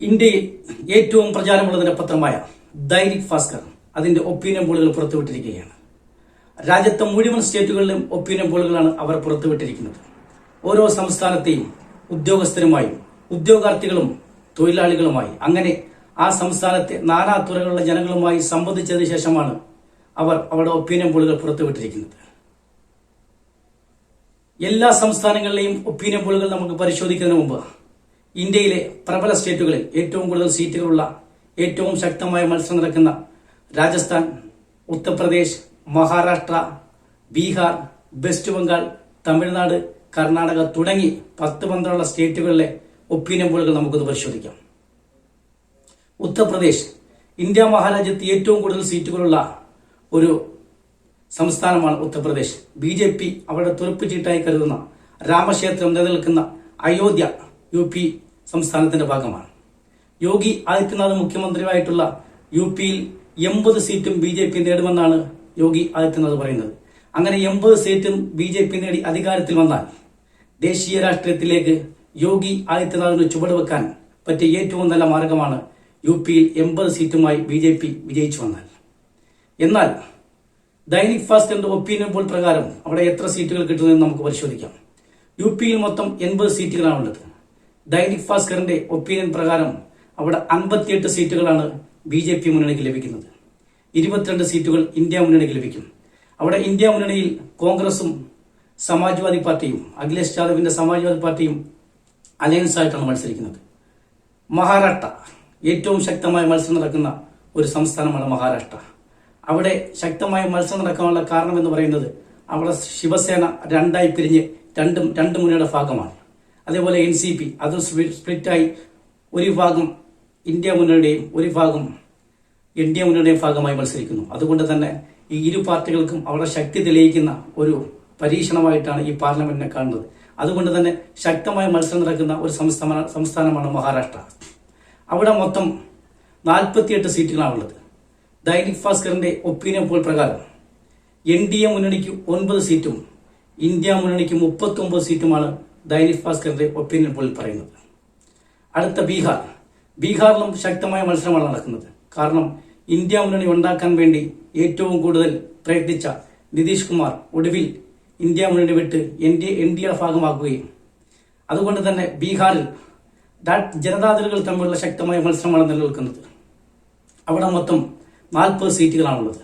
ഇന്ത്യയിൽ ഏറ്റവും പ്രചാരമുള്ള ദിനപത്രമായ ദൈനിക് ഭാസ്കർ അതിന്റെ ഒപ്പീനിയൻ പോളുകൾ പുറത്തുവിട്ടിരിക്കുകയാണ്. രാജ്യത്തെ മുഴുവൻ സ്റ്റേറ്റുകളിലും ഒപ്പീനിയൻ പോളുകളാണ് അവർ പുറത്തുവിട്ടിരിക്കുന്നത്. ഓരോ സംസ്ഥാനത്തെയും ഉദ്യോഗസ്ഥരുമായും ഉദ്യോഗാർത്ഥികളും തൊഴിലാളികളുമായി അങ്ങനെ ആ സംസ്ഥാനത്തെ നാനാ തുറകളിലെ ജനങ്ങളുമായി സംബന്ധിച്ചതിന് ശേഷമാണ് അവർ അവരുടെ ഒപ്പീനിയൻ പോളുകൾ പുറത്തുവിട്ടിരിക്കുന്നത്. എല്ലാ സംസ്ഥാനങ്ങളിലെയും ഒപ്പീനിയൻ പോളുകൾ നമുക്ക് പരിശോധിക്കുന്നതിന് മുമ്പ് ഇന്ത്യയിലെ പ്രബല സ്റ്റേറ്റുകളിൽ ഏറ്റവും കൂടുതൽ സീറ്റുകളുള്ള ഏറ്റവും ശക്തമായ മത്സരം നടക്കുന്ന രാജസ്ഥാൻ ഉത്തർപ്രദേശ് മഹാരാഷ്ട്ര ബീഹാർ വെസ്റ്റ് ബംഗാൾ തമിഴ്നാട് കർണാടക തുടങ്ങി പത്ത് പന്ത്രണ്ടുള്ള സ്റ്റേറ്റുകളിലെ ഒപ്പീനിയൻ പോളുകൾ നമുക്കൊന്ന് പരിശോധിക്കാം. ഉത്തർപ്രദേശ് ഇന്ത്യ മഹാരാജ്യത്ത് ഏറ്റവും കൂടുതൽ സീറ്റുകളുള്ള ഒരു സംസ്ഥാനമാണ് ഉത്തർപ്രദേശ്. ബി ജെ പി അവരുടെ തുറപ്പ് ചീട്ടായി കരുതുന്ന രാമക്ഷേത്രം നിലനിൽക്കുന്ന അയോധ്യ യു പി സംസ്ഥാനത്തിന്റെ ഭാഗമാണ്. യോഗി ആദിത്യനാഥ് മുഖ്യമന്ത്രിയായിട്ടുള്ള യു പിയിൽ എൺപത് സീറ്റും ബി ജെ പി നേടുമെന്നാണ് യോഗി ആദിത്യനാഥ് പറയുന്നത്. അങ്ങനെ എൺപത് സീറ്റും ബി ജെ പി നേടി അധികാരത്തിൽ വന്നാൽ ദേശീയ രാഷ്ട്രീയത്തിലേക്ക് യോഗി ആദിത്യനാഥിന് ചുവടുവെക്കാൻ പറ്റിയ ഏറ്റവും നല്ല മാർഗമാണ് യു പിയിൽ എൺപത് സീറ്റുമായി ബി ജെ പി വിജയിച്ചു വന്നാൽ. എന്നാൽ ദൈനിക് ഫാസ്റ്റിന്റെ ഒപ്പീനിയൻ പോൾ പ്രകാരം അവിടെ എത്ര സീറ്റുകൾ കിട്ടുന്നതെന്ന് നമുക്ക് പരിശോധിക്കാം. യു പിയിൽ മൊത്തം എൺപത് സീറ്റുകളാണുള്ളത്. ദൈനിക് ഭാസ്കറിന്റെ ഒപ്പീനിയൻ പ്രകാരം അവിടെ അൻപത്തിയെട്ട് സീറ്റുകളാണ് ബി ജെ പി മുന്നണിക്ക് ലഭിക്കുന്നത്. ഇരുപത്തിരണ്ട് സീറ്റുകൾ ഇന്ത്യ മുന്നണിക്ക് ലഭിക്കും. അവിടെ ഇന്ത്യ മുന്നണിയിൽ കോൺഗ്രസും സമാജ്വാദി പാർട്ടിയും അഖിലേഷ് യാദവിന്റെ സമാജ്വാദി പാർട്ടിയും അലയൻസ് ആയിട്ടാണ് മത്സരിക്കുന്നത്. മഹാരാഷ്ട്ര ഏറ്റവും ശക്തമായ മത്സരം നടക്കുന്ന ഒരു സംസ്ഥാനമാണ് മഹാരാഷ്ട്ര. അവിടെ ശക്തമായ മത്സരം നടക്കാനുള്ള കാരണം എന്ന് പറയുന്നത് അവിടെ ശിവസേന രണ്ടായി പിരിഞ്ഞ് രണ്ടും രണ്ട് മുന്നണിയുടെ ഭാഗമാണ്. അതേപോലെ എൻ സി പി അത് സ്പ്ലിറ്റായി ഒരു ഭാഗം ഇന്ത്യ മുന്നണിയുടെയും ഒരു ഭാഗം എൻ ഡി എ മുന്നണിയുടെയും ഭാഗമായി മത്സരിക്കുന്നു. അതുകൊണ്ട് തന്നെ ഈ ഇരു പാർട്ടികൾക്കും അവരുടെ ശക്തി തെളിയിക്കുന്ന ഒരു പരീക്ഷണമായിട്ടാണ് ഈ പാർലമെന്റിനെ കാണുന്നത്. അതുകൊണ്ട് തന്നെ ശക്തമായ മത്സരം നടക്കുന്ന ഒരു സംസ്ഥാന സംസ്ഥാനമാണ് മഹാരാഷ്ട്ര. അവിടെ മൊത്തം നാൽപ്പത്തിയെട്ട് സീറ്റുകളാണുള്ളത് ദൈനിക് ഭാസ്കറിന്റെ ഒപ്പീനിയൻ പോൾ പ്രകാരം എൻ ഡി എ മുന്നണിക്ക് ഒൻപത് സീറ്റും ഇന്ത്യ മുന്നണിക്ക് മുപ്പത്തി സീറ്റുമാണ് ദൈനിക് ഭാസ്കറിന്റെ ഒപ്പീനിയൻ പോളിൽ പറയുന്നത്. അടുത്ത ബീഹാർ. ബീഹാറിലും ശക്തമായ മത്സരമാണ് നടക്കുന്നത്. കാരണം ഇന്ത്യ മുന്നണി ഉണ്ടാക്കാൻ വേണ്ടി ഏറ്റവും കൂടുതൽ പ്രയത്നിച്ച നിതീഷ് കുമാർ ഒടുവിൽ ഇന്ത്യ മുന്നണി വിട്ട് N D N D A ഭാഗമാക്കുകയും അതുകൊണ്ട് തന്നെ ബീഹാറിൽ ജനതാദളുകൾ തമ്മിലുള്ള ശക്തമായ മത്സരമാണ് നിലനിൽക്കുന്നത്. അവിടെ മൊത്തം നാൽപ്പത് സീറ്റുകളാണുള്ളത്.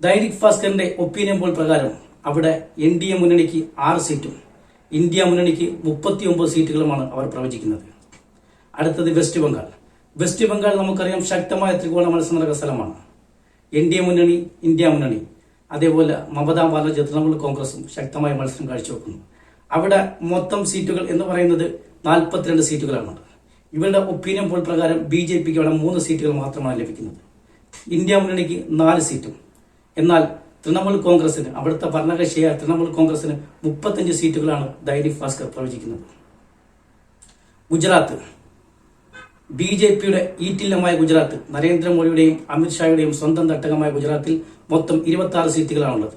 ദൈനിക് ഭാസ്കറിന്റെ ഒപ്പീനിയൻ പോൾ പ്രകാരം അവിടെ എൻ ഡി എ മുന്നണിക്ക് ആറ് സീറ്റും. ഇന്ത്യ മുന്നണിക്ക് മുപ്പത്തി ഒമ്പത് സീറ്റുകളുമാണ് അവർ പ്രവചിക്കുന്നത്. അടുത്തത് വെസ്റ്റ് ബംഗാൾ. വെസ്റ്റ് ബംഗാൾ നമുക്കറിയാം ശക്തമായ ത്രികോണ മത്സരം നടക്കുന്ന സ്ഥലമാണ്. എൻ ഡി എ മുന്നണി ഇന്ത്യ മുന്നണി അതേപോലെ മമതാ ബാനർജി തൃണമൂൽ കോൺഗ്രസും ശക്തമായ മത്സരം കാഴ്ചവെക്കുന്നു. അവിടെ മൊത്തം സീറ്റുകൾ എന്ന് പറയുന്നത് നാൽപ്പത്തിരണ്ട് സീറ്റുകളാണ്. ഇവരുടെ ഒപ്പീനിയൻ പോൾ പ്രകാരം ബി ജെ പിക്ക് അവിടെ മൂന്ന് സീറ്റുകൾ മാത്രമാണ് ലഭിക്കുന്നത്. ഇന്ത്യ മുന്നണിക്ക് നാല് സീറ്റും. എന്നാൽ തൃണമൂൽ കോൺഗ്രസിന് അവിടുത്തെ ഭരണകക്ഷിയായ തൃണമൂൽ കോൺഗ്രസിന് മുപ്പത്തഞ്ച് സീറ്റുകളാണ് ദൈനിക് ഭാസ്കർ പ്രവചിക്കുന്നത്. ഗുജറാത്ത്. ബി ജെ പിയുടെ ഈറ്റില്ലമായ ഗുജറാത്ത് നരേന്ദ്രമോദിയുടെയും അമിത്ഷായുടെയും സ്വന്തം തട്ടകമായ ഗുജറാത്തിൽ മൊത്തം ഇരുപത്തി ആറ് സീറ്റുകളാണുള്ളത്.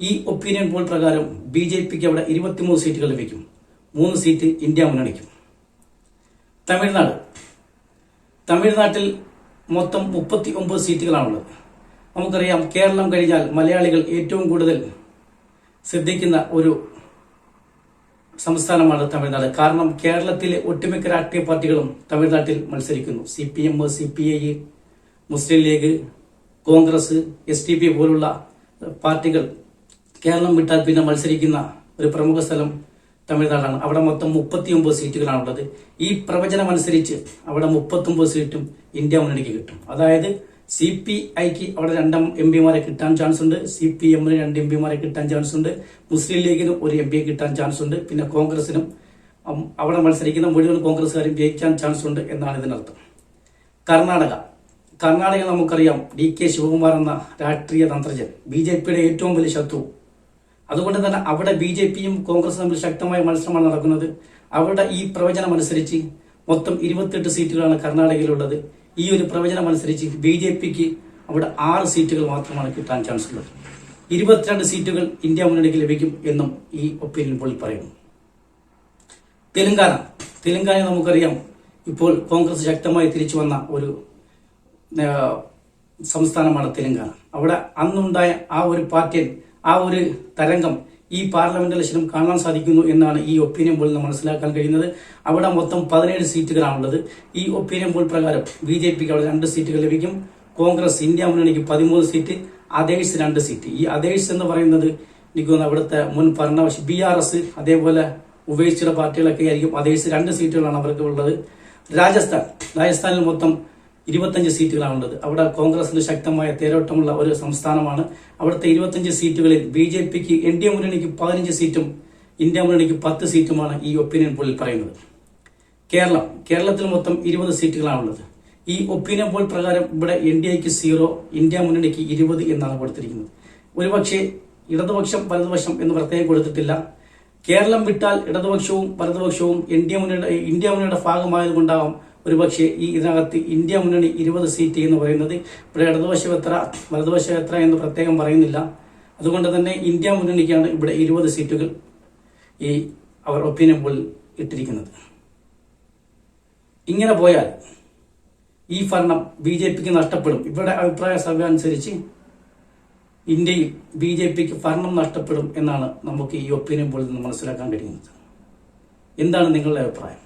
ഈ ഒപ്പീനിയൻ പോൾ പ്രകാരം ബി ജെ പിക്ക് അവിടെ ഇരുപത്തിമൂന്ന് സീറ്റുകൾ ലഭിക്കും. മൂന്ന് സീറ്റ് ഇന്ത്യ മുന്നണിക്കും. തമിഴ്നാട്. തമിഴ്നാട്ടിൽ മൊത്തം മുപ്പത്തി ഒമ്പത് സീറ്റുകളാണുള്ളത്. നമുക്കറിയാം കേരളം കഴിഞ്ഞാൽ മലയാളികൾ ഏറ്റവും കൂടുതൽ ശ്രദ്ധിക്കുന്ന ഒരു സംസ്ഥാനമാണ് തമിഴ്നാട്. കാരണം കേരളത്തിലെ ഒട്ടുമിക്ക രാഷ്ട്രീയ പാർട്ടികളും തമിഴ്നാട്ടിൽ മത്സരിക്കുന്നു. C P M C P I Muslim League Congress S T P പോലുള്ള പാർട്ടികൾ കേരളം വിട്ടാൽ പിന്നെ മത്സരിക്കുന്ന ഒരു പ്രമുഖ സ്ഥലം തമിഴ്നാടാണ്. അവിടെ മൊത്തം മുപ്പത്തിയൊമ്പത് സീറ്റുകളാണുള്ളത്. ഈ പ്രവചനം അനുസരിച്ച് അവിടെ മുപ്പത്തൊമ്പത് സീറ്റും ഇന്ത്യ മുന്നണിക്ക് കിട്ടും. അതായത് സി പി ഐക്ക് അവിടെ രണ്ട് എം പിമാരെ കിട്ടാൻ ചാൻസ് ഉണ്ട് സി പി എമ്മിന് രണ്ട് എം പിമാരെ കിട്ടാൻ ചാൻസ് ഉണ്ട് മുസ്ലിം ലീഗിനും ഒരു എം പിയെ കിട്ടാൻ ചാൻസ് ഉണ്ട് പിന്നെ കോൺഗ്രസിനും അവിടെ മത്സരിക്കുന്ന മുഴുവൻ കോൺഗ്രസ്സുകാരും ജയിക്കാൻ ചാൻസ് ഉണ്ട് എന്നാണ് ഇതിനർത്ഥം കർണാടക. കർണാടക നമുക്കറിയാം ഡി കെ ശിവകുമാർ എന്ന രാഷ്ട്രീയ തന്ത്രജ്ഞൻ. ബി ജെ പിയുടെ ഏറ്റവും വലിയ ശത്രു. അതുകൊണ്ട് തന്നെ അവിടെ ബി ജെ പിയും കോൺഗ്രസും തമ്മിൽ ശക്തമായ മത്സരമാണ് നടക്കുന്നത്. അവരുടെ ഈ പ്രവചനം അനുസരിച്ച് മൊത്തം ഇരുപത്തെട്ട് സീറ്റുകളാണ് കർണാടകയിലുള്ളത്. ഈ ഒരു പ്രവചനം അനുസരിച്ച് ബി ജെ പിക്ക് അവിടെ ആറ് സീറ്റുകൾ മാത്രമാണ് കിട്ടാൻ ചാൻസ് ഉള്ളത്. ഇരുപത്തിരണ്ട് സീറ്റുകൾ ഇന്ത്യ മുന്നണിക്ക് ലഭിക്കും എന്നും ഈ ഒപ്പീനിയൻ പോളിൽ പറയുന്നു. തെലങ്കാന. തെലങ്കാന നമുക്കറിയാം ഇപ്പോൾ കോൺഗ്രസ് ശക്തമായി തിരിച്ചു വന്ന ഒരു സംസ്ഥാനമാണ് തെലങ്കാന. അവിടെ അന്നുണ്ടായ ആ ഒരു പാർട്ടിയിൽ ആ ഒരു തരംഗം ഈ പാർലമെന്റ് ഇലക്ഷനും കാണാൻ സാധിക്കുന്നു എന്നാണ് ഈ ഒപ്പീനിയൻ പോൾ നിന്ന് മനസ്സിലാക്കാൻ കഴിയുന്നത്. അവിടെ മൊത്തം പതിനേഴ് സീറ്റുകളാണുള്ളത്. ഈ ഒപ്പീനിയൻ പോൾ പ്രകാരം ബി ജെ പിക്ക് അവിടെ രണ്ട് സീറ്റുകൾ ലഭിക്കും. കോൺഗ്രസ് ഇന്ത്യ മുന്നണിക്ക് പതിമൂന്ന് സീറ്റ്. അതേഴ്സ് രണ്ട് സീറ്റ്. ഈ അതേഴ്സ് എന്ന് പറയുന്നത് എനിക്ക് അവിടുത്തെ മുൻ ഭരണപക്ഷ ബി ആർ എസ് അതേപോലെ ഉപേക്ഷിച്ച പാർട്ടികളൊക്കെ ആയിരിക്കും. അതേഴ്സ് രണ്ട് സീറ്റുകളാണ് അവർക്ക് ഉള്ളത്. രാജസ്ഥാൻ. രാജസ്ഥാനിൽ മൊത്തം ഇരുപത്തഞ്ച് സീറ്റുകളാണ് ഉള്ളത് അവിടെ കോൺഗ്രസിന് ശക്തമായ തേരോട്ടമുള്ള ഒരു സംസ്ഥാനമാണ്. അവിടുത്തെ ഇരുപത്തഞ്ച് സീറ്റുകളിൽ ബി ജെ പിക്ക് എൻ ഡി എ മുന്നണിക്ക് പതിനഞ്ച് സീറ്റും ഇന്ത്യ മുന്നണിക്ക് പത്ത് സീറ്റുമാണ് ഈ ഒപ്പീനിയൻ പോളിൽ പറയുന്നത്. കേരളം. കേരളത്തിൽ മൊത്തം ഇരുപത് സീറ്റുകളാണുള്ളത്. ഈ ഒപ്പീനിയൻ പോൾ പ്രകാരം ഇവിടെ എൻ ഡി എക്ക് സീറോ ഇന്ത്യ മുന്നണിക്ക് ഇരുപത് എന്നാണ് കൊടുത്തിരിക്കുന്നത്. ഒരുപക്ഷെ ഇടതുപക്ഷം വലതുപക്ഷം എന്ന് പ്രത്യേകം കൊടുത്തിട്ടില്ല. കേരളം വിട്ടാൽ ഇടതുപക്ഷവും വലതുപക്ഷവും എ മുന്നണിയുടെ ഇന്ത്യ മുന്നണിയുടെ ഭാഗമായതുകൊണ്ടാവാം ഒരുപക്ഷെ ഈ ഇതിനകത്ത് ഇന്ത്യ മുന്നണി ഇരുപത് സീറ്റ് എന്ന് പറയുന്നത് ഇവിടെ ഇടതുവശം എത്ര വലതുവശം എത്ര എന്ന് പ്രത്യേകം പറയുന്നില്ല. അതുകൊണ്ട് തന്നെ ഇന്ത്യ മുന്നണിക്കാണ് ഇവിടെ ഇരുപത് സീറ്റുകൾ ഈ അവർ ഒപ്പീനിയൻ പോൾ ഇട്ടിരിക്കുന്നത്. ഇങ്ങനെ പോയാൽ ഈ ഭരണം ബി ജെ പിക്ക് നഷ്ടപ്പെടും. ഇവരുടെ അഭിപ്രായ സർവേ അനുസരിച്ച് ഇന്ത്യയിൽ ബി ജെ പിക്ക് ഭരണം നഷ്ടപ്പെടും എന്നാണ് നമുക്ക് ഈ ഒപ്പീനിയൻ പോളിൽ നിന്ന് മനസ്സിലാക്കാൻ കഴിയുന്നത്. എന്താണ് നിങ്ങളുടെ അഭിപ്രായം?